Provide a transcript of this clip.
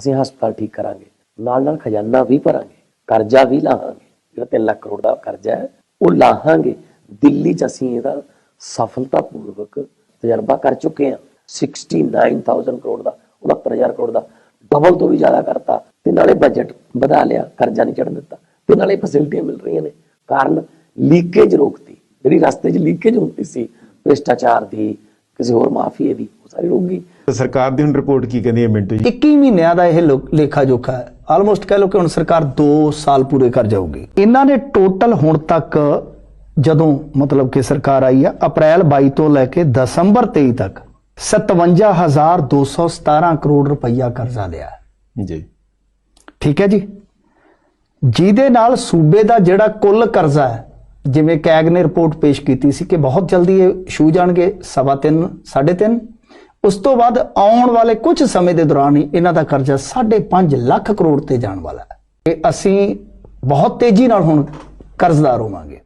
ਅਸੀਂ ਹਸਪਤਾਲ ਠੀਕ ਕਰਾਂਗੇ। ਨਾਲ ਨਾਲ ਖਜ਼ਾਨਾ ਵੀ ਭਰਾਂਗੇ, ਕਰਜ਼ਾ ਵੀ ਲਾਹਾਂਗੇ। ਜਿਹੜਾ 3 ਲੱਖ ਕਰੋੜ ਦਾ ਕਰਜ਼ਾ ਹੈ, ਉਹ ਲਾਹਾਂਗੇ। ਦਿੱਲੀ 'ਚ ਅਸੀਂ ਇਹਦਾ ਸਫਲਤਾਪੂਰਵਕ ਤਜਰਬਾ ਕਰ ਚੁੱਕੇ ਹਾਂ। 69000 ਕਰੋੜ ਦਾ 69000 ਕਰੋੜ ਦਾ। ਡਬਲ ਤੋਂ ਵੀ ਜ਼ਿਆਦਾ ਕਰਤਾ। ਤੇ ਨਾਲੇ ਬਜਟ ਵਧਾ ਲਿਆ, ਕਰਜ਼ਾ ਨਹੀਂ ਚੜਨ ਦਿੱਤਾ। ਤੇ ਨਾਲੇ ਫੈਸਿਲਿਟੀਆਂ ਮਿਲ ਰਹੀਆਂ ਨੇ। ਕਾਰਨ ਲੀਕੇਜ ਰੋਕਤੀ। ਜਿਹੜੀ ਰਸਤੇ 'ਚ ਲੀਕੇਜ ਹੁੰਦੀ ਸੀ, ਭ੍ਰਿਸ਼ਟਾਚਾਰ ਦੀ, ਕਿਸੇ ਹੋਰ ਮਾਫੀਏ ਦੀ। ਤੇ ਸਰਕਾਰ ਦੀ ਹੁਣ ਰਿਪੋਰਟ ਕੀ ਕਹਿੰਦੀ ਹੈ ਮਿੰਟੂ ਜੀ? 21 ਮਹੀਨਿਆਂ ਦਾ ਇਹ ਲੇਖਾ ਜੋਖਾ ਹੈ। ਆਲਮੋਸਟ ਕਹਿ ਲਓ ਕਿ ਹੁਣ ਸਰਕਾਰ 2 ਸਾਲ ਪੂਰੇ ਕਰ ਜਾਊਗੀ। ਇਹਨਾਂ ਨੇ ਟੋਟਲ ਹੁਣ ਤੱਕ ਜਦੋਂ ਮਤਲਬ ਕਿ ਸਰਕਾਰ ਆਈ ਆ ਅਪ੍ਰੈਲ 22 ਤੋਂ ਲੈ ਕੇ ਦਸੰਬਰ 23 ਤੱਕ 57217 ਕਰੋੜ ਰੁਪਈਆ ਕਰਜ਼ਾ ਲਿਆ। ਜੀ। ਠੀਕ ਹੈ ਜੀ? ਜਿਹਦੇ ਨਾਲ ਸੂਬੇ ਦਾ ਜਿਹੜਾ ਕੁੱਲ ਕਰਜ਼ਾ ਹੈ ਜਿਵੇਂ ਕੈਗ ਨੇ ਰਿਪੋਰਟ ਪੇਸ਼ ਕੀਤੀ ਸੀ ਕਿ ਬਹੁਤ ਜਲਦੀ ਇਹ ਛੂ ਜਾਣਗੇ ਸਵਾ ਤਿੰਨ ਸਾਢੇ ਤਿੰਨ। ਉਸ ਤੋਂ ਬਾਅਦ ਆਉਣ ਵਾਲੇ ਕੁਝ ਸਮੇਂ ਦੇ ਦੌਰਾਨ ਹੀ ਇਹਨਾਂ ਦਾ ਕਰਜ਼ਾ 5.5 ਲੱਖ ਕਰੋੜ ਤੇ ਜਾਣ ਵਾਲਾ ਹੈ। ਇਹ ਅਸੀਂ ਬਹੁਤ ਤੇਜ਼ੀ ਨਾਲ ਹੁਣ ਕਰਜ਼ਦਾਰ ਹੋਵਾਂਗੇ।